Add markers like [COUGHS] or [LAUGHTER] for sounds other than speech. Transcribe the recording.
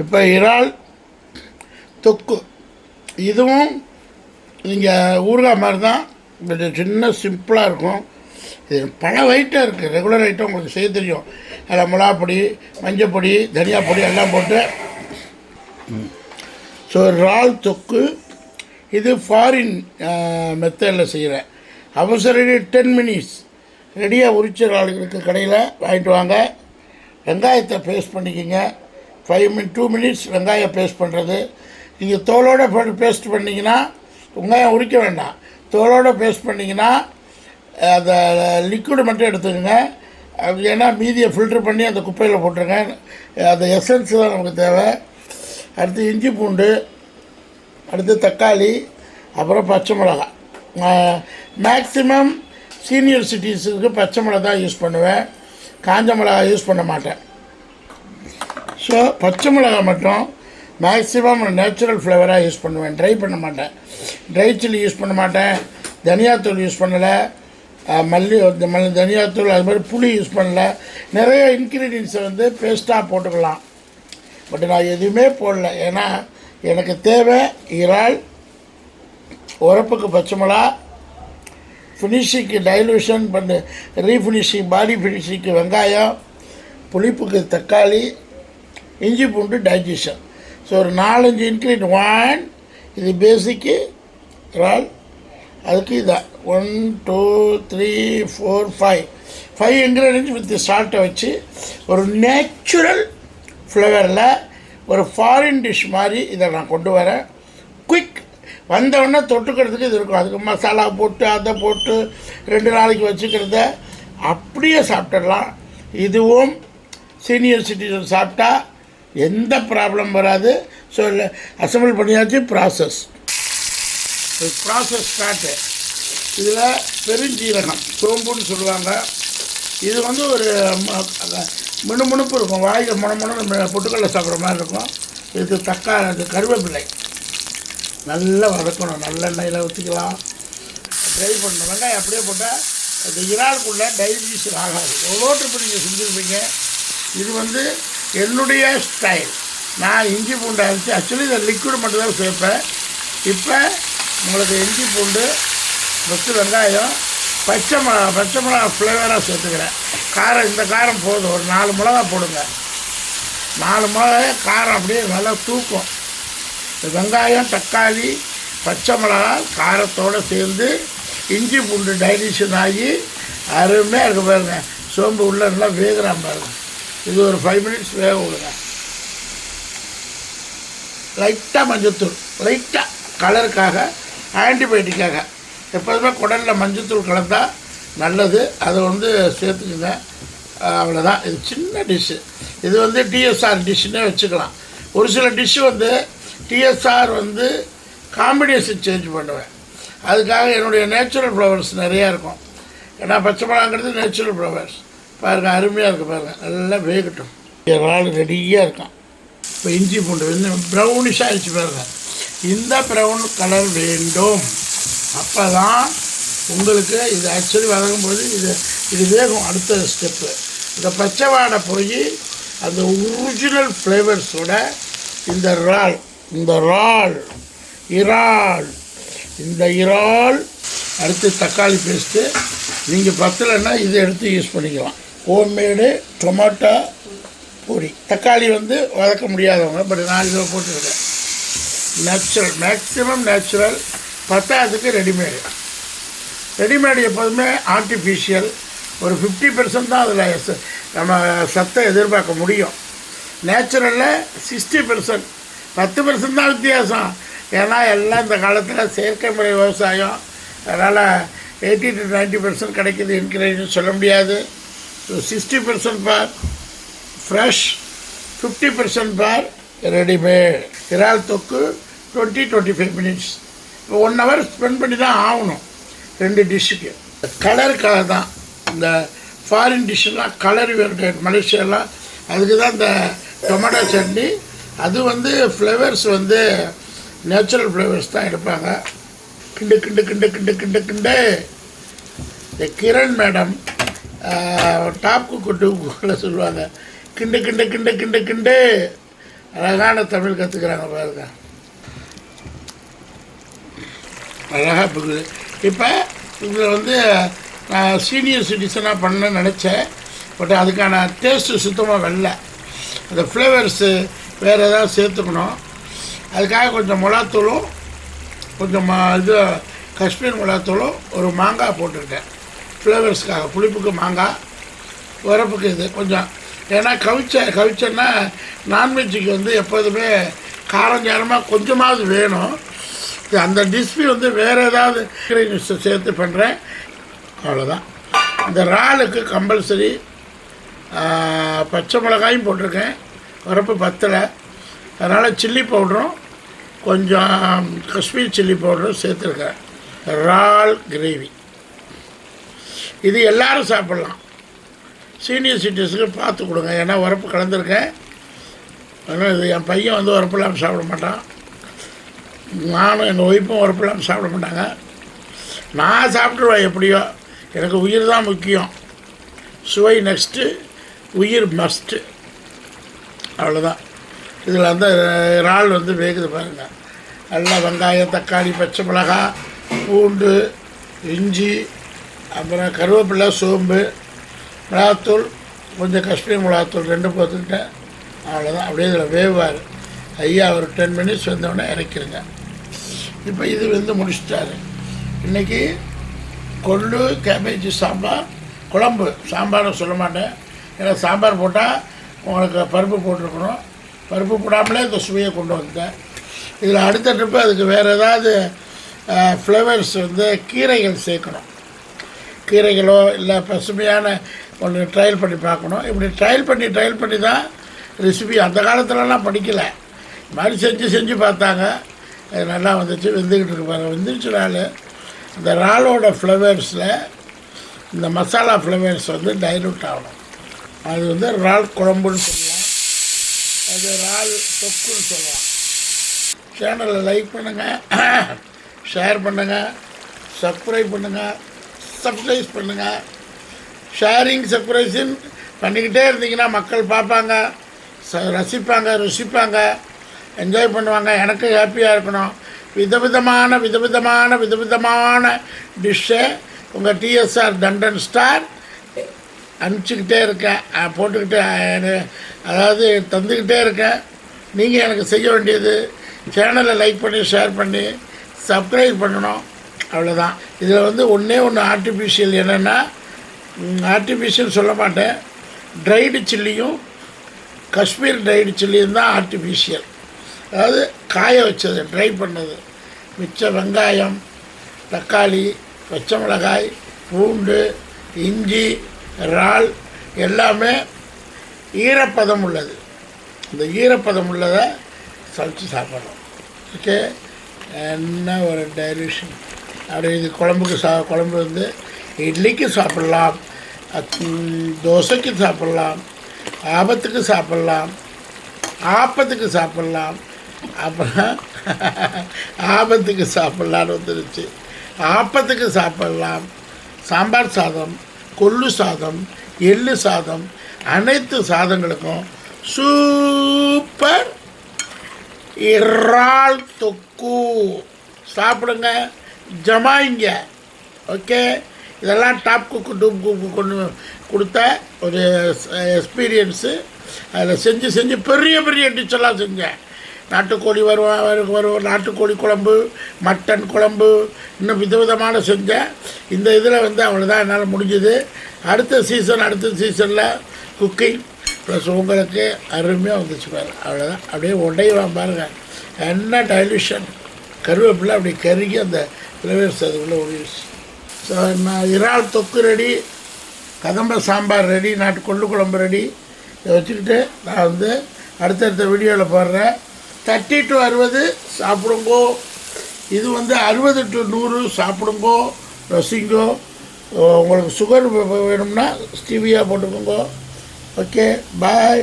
இப்போ இறால் தொக்கு. இதுவும் நீங்கள் ஊறுகாய் மாதிரி தான் பட் சின்ன சிம்பிளாக இருக்கும். இது பல ஐட்டம் இருக்குது ரெகுலர் ஐட்டம் உங்களுக்கு செய்ய தெரியும். அதில் மிளகாப்பொடி மஞ்சப்பொடி தனியா பொடி எல்லாம் போட்டு. ஸோ இறால் தொக்கு இது ஃபாரின் மெத்தடில் செய்கிறேன் அவசர டென் மினிட்ஸ் ரெடியாக உரிச்ச இறாலுக்கு கடையில் வாங்கிட்டு வாங்க. வெங்காயத்தை பேஸ்ட் பண்ணிக்கோங்க. ஃபைவ் மினிட் டூ மினிட்ஸ் வெங்காயம் பேஸ்ட் பண்ணுறது நீங்கள் தோலோட போட்டு பேஸ்ட் பண்ணிங்கன்னா வெங்காயம் உரிக்க வேண்டாம். தோலோடு பேஸ்ட் பண்ணிங்கன்னா அந்த லிக்விடு மட்டும் எடுத்துக்கோங்க. அது ஏன்னா மீதியை ஃபில்டர் பண்ணி அந்த குப்பையில் போட்டுருங்க. அந்த எசன்ஸ் தான் நமக்கு தேவை. அடுத்து இஞ்சி பூண்டு அடுத்து தக்காளி அப்புறம் பச்சை மிளகாய் மேக்ஸிமம் சீனியர் சிட்டிஸுக்கு பச்சை மிளகா தான் யூஸ் பண்ணுவேன். காஞ்ச மிளகா யூஸ் பண்ண மாட்டேன். ஸோ பச்சை மிளகா மட்டும் மேக்ஸிமம் நேச்சுரல் ஃப்ளேவராக யூஸ் பண்ணுவேன். ட்ரை பண்ண மாட்டேன். ட்ரை சில்லி யூஸ் பண்ண மாட்டேன். தனியாத்தூள் யூஸ் பண்ணலை. மல்லி இந்த மல்லி தனியாத்தூள் அது மாதிரி புளி யூஸ் பண்ணல. நிறைய இன்க்ரீடியன்ஸை வந்து பேஸ்ட்டாக போட்டுக்கலாம். பட் நான் எதுவுமே போடல. ஏன்னா எனக்கு தேவை இறால் உரப்புக்கு பச்சை மிளகா ஃபினிஷிங்க்கு டைலூஷன் பண்ணு ரீஃபினிஷிங் பாடி ஃபினிஷிங்க்கு வெங்காயம் புளிப்புக்கு தக்காளி இஞ்சி பூண்டு டைஜஷன் ஸோ ஒரு நாலஞ்சு இன்க்ரீட் ஒன் இது பேசிக்கு ரால் அதுக்கு இதான் one two three four five five ingredients with சால்ட்டை வச்சு ஒரு நேச்சுரல் ஃப்ளேவரில் ஒரு ஃபாரின் டிஷ் மாதிரி இதை நான் கொண்டு வரேன். குயிக் வந்தவுடனே தொட்டுக்கிறதுக்கு இது இருக்கும். அதுக்கு மசாலா போட்டு அதை போட்டு ரெண்டு நாளைக்கு வச்சுக்கிறத அப்படியே சாப்பிட்டுடலாம். இதுவும் சீனியர் சிட்டிசன் சாப்பிட்டா எந்த ப்ராப்ளம் வராது. ஸோ அசம்பிள் பண்ணியாச்சு ப்ராசஸ் ப்ராசஸ் ஸ்டார்ட்டு இதில் பெருஞ்சீரகம் சோம்புன்னு சொல்லுவாங்க. இது வந்து ஒரு ம- மினுமினுப்பு இருக்கும். வாயில் முணமுணு பொட்டுக்கடலை சாப்பிட்ற மாதிரி இருக்கும். இதுக்கு தக்காளி இது கருவேப்பிலை. நல்லா வதக்கணும். நல்லெண்ணெயில் ஊற்றிக்கலாம் ட்ரை பண்ணணும். வெங்காயம் அப்படியே போட்டால் இந்த இறாலுக்குள்ளே டைஜஷன் ஆகாது. எவ்வளோ ட்ரிப்பு நீங்கள் செஞ்சுருப்பீங்க. இது வந்து என்னுடைய ஸ்டைல் நான் இஞ்சி பூண்டு அரைச்சி ஆக்சுவலி இதை லிக்விட் மட்டும் தான் சேர்ப்பேன். இப்போ உங்களுக்கு இஞ்சி பூண்டு ஃபஸ்ட்டு வெங்காயம் பச்சை மிளகா பச்சை மிளகா ஃப்ளேவராக சேர்த்துக்கிறேன். காரம் இந்த காரம் போதும். ஒரு நாலு மிளகா போடுங்க. நாலு மிளகாய் காரம் அப்படியே நல்லா தூக்கும். வெங்காயம் தக்காளி பச்சை மிளகா காரத்தோடு சேர்ந்து இஞ்சி பூண்டு டைஜஷன் ஆகி அருமையாக இருக்க பாருங்க. சோம்பு உள்ள நல்லா வேகிறான் பாருங்கள் இது ஒரு ஃபைவ் மினிட்ஸ் வேக விடுங்க. லைட்டாக மஞ்சத்தூள். லைட்டாக கலருக்காக ஆன்டிபயோட்டிக்காக எப்போதுமே குடலில் மஞ்சத்தூள் கலந்தால் நல்லது. அதை வந்து சேர்த்துக்குங்க. அவ்வளோதான் இது சின்ன டிஷ்ஷு இது வந்து டிஎஸ்ஆர் டிஷ்ஷுன்னே வச்சுக்கலாம். ஒரு சில டிஷ்ஷு வந்து டிஎஸ்ஆர் வந்து காம்பினேஷன் சேஞ்ச் பண்ணுவேன். அதுக்காக என்னுடைய நேச்சுரல் ஃப்ளவர்ஸ் நிறையா இருக்கும். ஏன்னா பச்சை மிளகாங்கிறது நேச்சுரல் ஃப்ளவர்ஸ் பாருங்கள் அருமையாக இருக்குது பாருங்கள் நல்லா வேகட்டும். இறால் ரெடியாக இருக்கான். இப்போ இஞ்சி பூண்டு வந்து ப்ரௌனிஷாக ஆயிடுச்சு பாருங்க. இந்த ப்ரௌன் கலர் வேண்டும். அப்போ தான் உங்களுக்கு இது ஆக்சுவலி வதங்கும்போது இது இது வேகும் அடுத்த ஸ்டெப்பு இந்த பச்சை வாடை போய் அந்த ஒரிஜினல் ஃப்ளேவர்ஸோட இந்த இறால் இந்த இறால் இறால் இந்த இறால் அடுத்து தக்காளி பேஸ்ட்டு நீங்கள் பத்தலைன்னா இதை எடுத்து யூஸ் பண்ணிக்கலாம். ஹோம்மேடு டொமேட்டோ பொரி தக்காளி வந்து வதக்க முடியாதவங்க பட் நான் இதில் போட்டுருக்கேன் நேச்சுரல் மேக்ஸிமம் நேச்சுரல் பத்தாவதுக்கு ரெடிமேடு ரெடிமேடு எப்போதுமே ஆர்டிஃபிஷியல் ஒரு ஃபிஃப்டி பெர்சன்ட் தான் அதில் நம்ம சத்தை எதிர்பார்க்க முடியும். நேச்சுரலில் சிக்ஸ்டி பெர்சன்ட் பத்து பெர்சன்ட் தான் வித்தியாசம். ஏன்னா எல்லாம் இந்த காலத்தில் செயற்கை முறை விவசாயம். அதனால் எயிட்டி டு நைன்ட்டி பெர்சன்ட் கிடைக்கிது இன்க்ரீடியன்ட் சொல்ல முடியாது. சிக்ஸ்டி பர்சன்ட் பேர் ஃப்ரெஷ் ஃபிஃப்டி பர்சன்ட் பேர் ரெடிமேட் இறால் தொக்கு twenty twenty five minutes one hour spend பண்ணி தான் ஆகணும். ரெண்டு டிஷ்ஷுக்கு கலருக்காக தான். இந்த ஃபாரின் டிஷ்ஷெல்லாம் கலர் வேணும் மலேசியாலாம் அதுக்கு தான் இந்த டொமேட்டோ சட்னி. அது வந்து ஃப்ளேவர்ஸ் வந்து நேச்சுரல் ஃப்ளேவர்ஸ் தான் எடுப்பாங்க. கிண்டு கிண்டு கிண்டு கிண்டு கிண்டு கிண்டு. இந்த கிரண் மேடம். டாப் குக்கு டூக்குள்ள சொல்லுவாங்க. கிண்டு கிண்டு கிண்டு கிண்டு கிண்டு. அழகான தமிழ் கற்றுக்குறாங்க பாருங்க. அழகாக இருக்குது. இப்போ இதில் வந்து நான் சீனியர் சிட்டிசனாக பண்ண நினச்சேன். பட் அதுக்கான டேஸ்ட்டு சுத்தமாக வரல. அந்த ஃப்ளேவர்ஸு வேறு ஏதாவது சேர்த்துக்கணும். அதுக்காக கொஞ்சம் மிளகாத்தூளும் கொஞ்சம் இது காஷ்மீர் மிளகாத்தூளும் ஒரு மாங்காய் போட்டிருக்கேன் ஃப்ளேவர்ஸ்க்காக புளிப்புக்கு மாங்காய் உரப்புக்கு இது கொஞ்சம். ஏன்னா கவிச்ச கவிச்சன்னா நான்வெஜ்ஜுக்கு வந்து எப்போதுமே காரம் சாரமாக கொஞ்சமாவது வேணும். அந்த டிஷ்பி வந்து வேறு ஏதாவது ingredients சேர்த்து பண்ணுறேன் அவ்வளோதான் இந்த இறாலுக்கு கம்பல்சரி பச்சை மிளகாயும் போட்டிருக்கேன். உரப்பு பத்தலை. அதனால் சில்லி பவுடரும் கொஞ்சம் காஷ்மீர் சில்லி பவுடரும் சேர்த்துருக்கேன். இறால் கிரேவி இது எல்லாரும் சாப்பிட்லாம். சீனியர் சிட்டிஸுக்கு பார்த்து கொடுங்க. ஏன்னா உரப்பு கலந்துருக்கேன். அதனால் இது என் பையன் வந்து உரப்பு இல்லாமல் சாப்பிட மாட்டான். நானும் எங்கள் ஒய்ஃபும் உரப்பு இல்லாமல் சாப்பிட மாட்டாங்க. நான் சாப்பிட்ருவேன் எப்படியோ. எனக்கு உயிர் தான் முக்கியம். சுவை நெக்ஸ்ட்டு உயிர் மஸ்ட்டு அவ்வளோதான் இதில் வந்து இறால் வந்து வேகுது பாருங்கள் நல்லா வெங்காயம் தக்காளி பச்சை மிளகாய் பூண்டு இஞ்சி அப்புறம் கருவேப்பிலை சோம்பு மிளகாத்தூள் கொஞ்சம் காஷ்மீர் மிளகாத்தூள் ரெண்டு போட்டுக்கிட்டேன். அவ்வளோதான் அப்படியே இதில் வேவார் ஐயா ஒரு டென் மினிட்ஸ் வந்தோடனே இறக்கிருங்க. இப்போ இது வந்து முடிச்சிட்டாரு. இன்றைக்கி கொள்ளு கேபேஜ் சாம்பார் குழம்பு. சாம்பார்னு சொல்ல மாட்டேன். ஏன்னா சாம்பார் போட்டால் உங்களுக்கு பருப்பு போட்டிருக்கணும். பருப்பு போடாமலே இந்த சுவையை கொண்டு வந்தேன் இதில் அடுத்த ட்ரிப்பு அதுக்கு வேறு ஏதாவது ஃப்ளேவர்ஸ் வந்து கீரைகள் சேர்க்கணும். கீரைகளோ இல்லை பசுமையான ஒன்று ட்ரையல் பண்ணி பார்க்கணும். இப்படி ட்ரையல் பண்ணி ட்ரையல் பண்ணி தான் ரெசிபி அந்த காலத்துலலாம் படிக்கலை. இது மாதிரி செஞ்சு செஞ்சு பார்த்தாங்க. அது நல்லா வந்துச்சு வெந்துக்கிட்டு இருப்பாங்க வெந்துருச்சு இறால். இந்த இறாலோட ஃப்ளவர்ஸில் இந்த மசாலா ஃப்ளவர்ஸ் வந்து டைலூட் ஆகணும். அது வந்து இறால் குழம்புன்னு சொல்லலாம் அது இறால் தொக்குன்னு சொல்லலாம் சேனலை லைக் பண்ணுங்கள் ஷேர் [COUGHS] பண்ணுங்கள் சப்ஸ்கிரைப் பண்ணுங்கள் சப்ஸ்கிரைஸ் பண்ணுங்கள் ஷேரிங் சப்ஸ்கிரைஷன் பண்ணிக்கிட்டே இருந்தீங்கன்னா மக்கள் பார்ப்பாங்க ச ரசிப்பாங்க ருசிப்பாங்க என்ஜாய் பண்ணுவாங்க. எனக்கு ஹாப்பியாக இருக்கணும். விதவிதமான விதவிதமான விதவிதமான டிஷ்ஷை உங்கள் டிஎஸ்ஆர் தண்டன் ஸ்டார் அனுப்பிச்சிக்கிட்டே இருக்கேன். போட்டுக்கிட்டு போட்டுக்கிட்டே அதாவது தந்துக்கிட்டே இருக்கேன். நீங்கள் எனக்கு செய்ய வேண்டியது. சேனலை லைக் பண்ணி ஷேர் பண்ணி சப்ஸ்கிரைப் பண்ணணும். அவ்வளோதான் இதில் வந்து ஒன்றே ஒன்று ஆர்டிஃபிஷியல் என்னென்னா ஆர்டிஃபிஷியல் சொல்ல மாட்டேன். ட்ரைடு சில்லியும் காஷ்மீர் ட்ரைடு சில்லியும் தான் ஆர்டிஃபிஷியல் அதாவது காய வச்சது ட்ரை பண்ணது. மிச்ச வெங்காயம் தக்காளி பச்சை மிளகாய் பூண்டு இஞ்சி இறால் எல்லாமே ஈரப்பதம் உள்ளது. இந்த ஈரப்பதம் உள்ளதை சமைச்சு சாப்பிடணும். ஓகே என்ன ஒரு டைரிஷன் அப்படி இது குழம்புக்கு சா குழம்பு வந்து இட்லிக்கு சாப்பிட்லாம் தோசைக்கு சாப்பிட்லாம் ஆபத்துக்கு சாப்பிட்லாம் ஆப்பத்துக்கு சாப்பிட்லாம். அப்புறம் ஆபத்துக்கு சாப்பிட்லான்னு வந்துருச்சு. ஆப்பத்துக்கு சாப்பிட்லாம். சாம்பார் சாதம் கொள்ளு சாதம் எள்ளு சாதம் அனைத்து சாதங்களுக்கும் சூப்பர் இறால் தொக்கு. சாப்பிடுங்க. ஜமாயிங்க. ஓகே? இதெல்லாம் டாப் குக்கு டூப் குக்கு கொண்டு கொடுத்த ஒரு எக்ஸ்பீரியன்ஸு. அதில் செஞ்சு செஞ்சு பெரிய பெரிய டிஷ்ஷெல்லாம் செஞ்சேன். நாட்டுக்கோழி வருவா வரும் வரும் நாட்டுக்கோழி குழம்பு மட்டன் குழம்பு இன்னும் விதவிதமான செஞ்சேன். இந்த இதில் வந்து அவ்வளோதான் என்னால் முடிஞ்சது. அடுத்த சீசன் அடுத்த சீசனில் குக்கிங் ப்ளஸ் உங்களுக்கு அருமையாக வந்துச்சு பாரு அவ்வளோதான் அப்படியே உடையலாம் பாருங்கள் என்ன டைல்யூஷன் கருவேப்பிலை அப்படி கருகி அந்த ஃப்ளேவர்ஸ் அதுக்குள்ளே ஒழிச்சு ஸோ நான் இறால் தொக்கு ரெடி கதம்ப சாம்பார் ரெடி நாட்டு கொள்ளு குழம்பு ரெடி. இதை வச்சுக்கிட்டு நான் வந்து அடுத்தடுத்த வீடியோவில் போடுறேன். தேர்ட்டி டு அறுபது சாப்பிடுங்கோ. இது வந்து அறுபது டு நூறு சாப்பிடுங்கோ ரசிங்கோ. உங்களுக்கு சுகர் வேணும்னா ஸ்டிவியாக போட்டுக்கோங்க. Okay bye